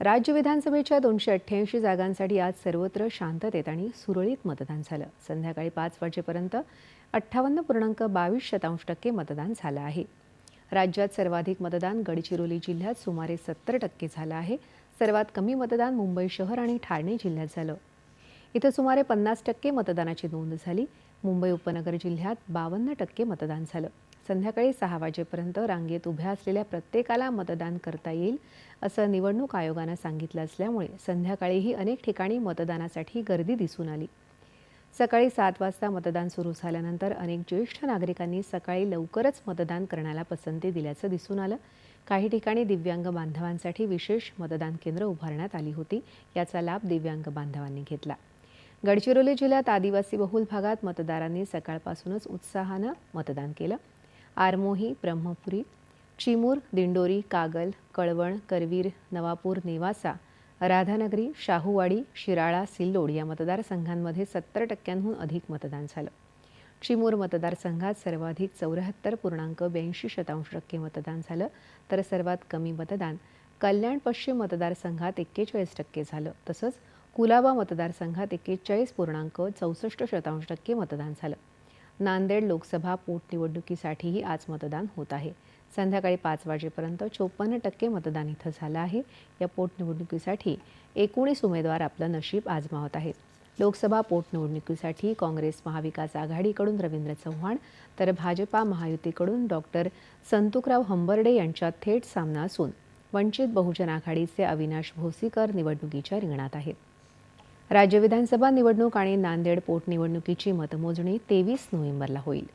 राज्य विधानसभेच्या दोनशे अठ्ठ्याऐंशी जागांसाठी आज सर्वत्र शांततेत आणि सुरळीत मतदान झालं. संध्याकाळी पाच वाजेपर्यंत अठ्ठावन्न पूर्णांक बावीस शतांश टक्के मतदान झालं आहे. राज्यात सर्वाधिक मतदान गडचिरोली जिल्ह्यात सुमारे सत्तर टक्के झालं आहे. सर्वात कमी मतदान मुंबई शहर आणि ठाणे जिल्ह्यात झालं. इथं सुमारे पन्नास टक्के मतदानाची नोंद झाली. मुंबई उपनगर जिल्ह्यात बावन्न टक्के मतदान झालं. संध्याकाळी सहा वाजेपर्यंत रांगेत उभ्या असलेल्या प्रत्येकाला मतदान करता येईल असं निवडणूक आयोगानं सांगितलं असल्यामुळे संध्याकाळीही अनेक ठिकाणी मतदानासाठी गर्दी दिसून आली. सकाळी सात वाजता मतदान सुरू झाल्यानंतर अनेक ज्येष्ठ नागरिकांनी सकाळी लवकरच मतदान करण्याला पसंती दिल्याचं दिसून आलं. काही ठिकाणी दिव्यांग बांधवांसाठी विशेष मतदान केंद्र उभारण्यात आली होती याचा लाभ दिव्यांग बांधवांनी घेतला. गडचिरोली जिल्ह्यात आदिवासी बहुल भागात मतदारांनी सकाळपासूनच उत्साहानं मतदान केलं. आरमोही ब्रह्मपुरी चिमूर दिंडोरी कागल कळवण करवीर नवापूर नेवासा राधानगरी शाहूवाडी शिराळा सिल्लोड या मतदारसंघांमध्ये सत्तर टक्क्यांहून अधिक मतदान झालं. चिमूर मतदारसंघात सर्वाधिक चौऱ्याहत्तर पूर्णांक ब्याऐंशी शतांश टक्के मतदान झालं तर सर्वात कमी मतदान कल्याण पश्चिम मतदारसंघात एक्केचाळीस टक्के झालं तसंच कुलाबा मतदारसंघात एक्केचाळीस पूर्णांक चौसष्ट शतांश टक्के मतदान झालं. नांदेड लोकसभा पोटनिवडणुकीसाठीही आज मतदान होत आहे. संध्याकाळी पाच वाजेपर्यंत चोपन्न टक्के मतदान इथं झालं आहे. या पोटनिवडणुकीसाठी एकोणीस उमेदवार आपलं नशीब आजमावत आहेत. लोकसभा पोटनिवडणुकीसाठी काँग्रेस महाविकास आघाडीकडून रवींद्र चव्हाण तर भाजपा महायुतीकडून डॉक्टर संतुकराव हंबर्डे यांच्यात थेट सामना असून वंचित बहुजन आघाडीचे अविनाश भोसीकर निवडणुकीच्या रिंगणात आहेत. राज्य विधानसभा निवडणूक आणि नांदेड पोटनिवडणुकीची मतमोजणी तेवीस नोव्हेंबरला होईल.